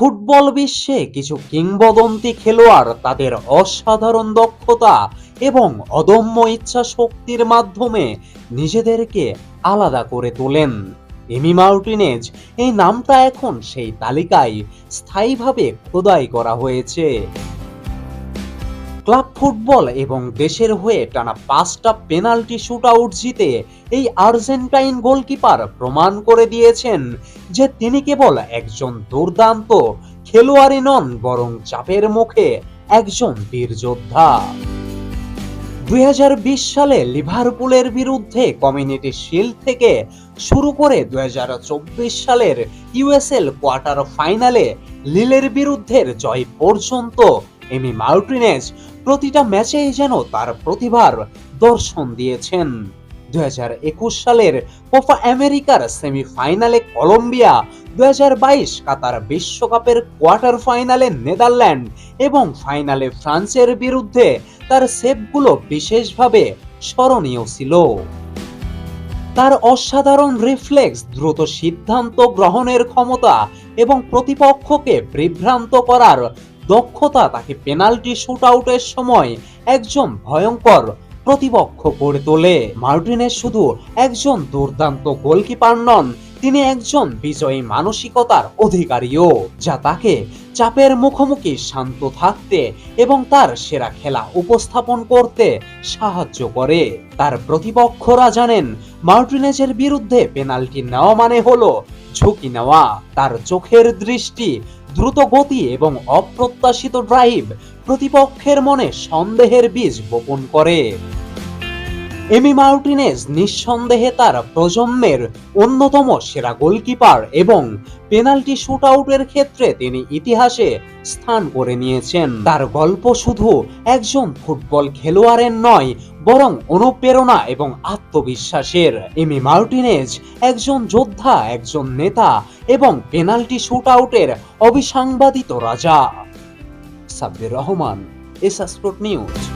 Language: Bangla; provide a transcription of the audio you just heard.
ফুটবল বিশ্বে কিছু কিংবদন্তি খেলোয়াড় তাদের অসাধারণ দক্ষতা এবং অদম্য ইচ্ছা শক্তির মাধ্যমে নিজেদেরকে আলাদা করে তোলেন। এমি মার্টিনেজ, এই নামটা এখন সেই তালিকায় স্থায়ীভাবে খোদাই করা হয়েছে। ক্লাব ফুটবল এবং দেশের হয়ে টানা পাঁচটা পেনাল্টি শুটআউট জিতে এই আর্জেন্টাইন গোলকিপার প্রমাণ করে দিয়েছেন যে তিনি কেবল একজন দুর্দান্ত খেলোয়াড়ই নন, বরং চাপের মুখে একজন বীর যোদ্ধা। দুই হাজার বিশ সালে লিভারপুলের বিরুদ্ধে কমিউনিটি শিল্ড থেকে শুরু করে দুই হাজার চব্বিশ সালের ইউএসএল কোয়ার্টার ফাইনালে লিলের বিরুদ্ধের জয় পর্যন্ত এমি মার্টিনেজ প্রতিটা ম্যাচেই যেন তার প্রতিভার দর্শন দিয়েছেন। দু হাজার একুশ সালের কোপা আমেরিকার সেমিফাইনালে কলম্বিয়া দুই কাতার বিশ্বকাপের কোয়ার্টার ফাইনালে নেদারল্যান্ড এবং ফাইনালে ফ্রান্সের বিরুদ্ধে তার সেভগুলো বিশেষভাবে স্মরণীয় ছিল। তার অসাধারণ রিফ্লেক্স, দ্রুত সিদ্ধান্ত গ্রহণের ক্ষমতা এবং প্রতিপক্ষকে বিভ্রান্ত করার দক্ষতা তাকে পেনাল্টি শুট আউটের সময় একজন ভয়ঙ্কর প্রতিপক্ষ করে তোলে। মার্টিনেজ শুধু একজন দুর্দান্ত গোলকিপার নন, তিনি একজন বিজয়ী মানসিকতার অধিকারীও, যা তাকে চাপের মুখোমুখি শান্ত থাকতে এবং তার সেরা খেলা উপস্থাপন করতে সাহায্য করে। তার প্রতিপক্ষরা জানেন, মার্টিনেজের বিরুদ্ধে পেনাল্টি নেওয়া মানে হলো ঝুঁকি নেওয়া। তার চোখের দৃষ্টি দ্রুত গতি এবং অপ্রত্যাশিত ড্রাইভ প্রতিপক্ষের মনে সন্দেহের বীজ বপন করে। এমি মার্টিনেজ নিঃসন্দেহে তার প্রজন্মের অন্যতম সেরা গোলকিপার এবং পেনাল্টি শুটআউটের ক্ষেত্রে তিনি ইতিহাসে স্থান করে নিয়েছেন। তার গল্প শুধু একজন ফুটবল খেলোয়াড়ের নয়, বরং অনুপ্রেরণা এবং আত্মবিশ্বাসের। এমি মার্টিনেজ একজন যোদ্ধা, একজন নেতা এবং পেনাল্টি শুটআউটের অবিসাংবাদিত রাজা। Sabbir Rahman, S news.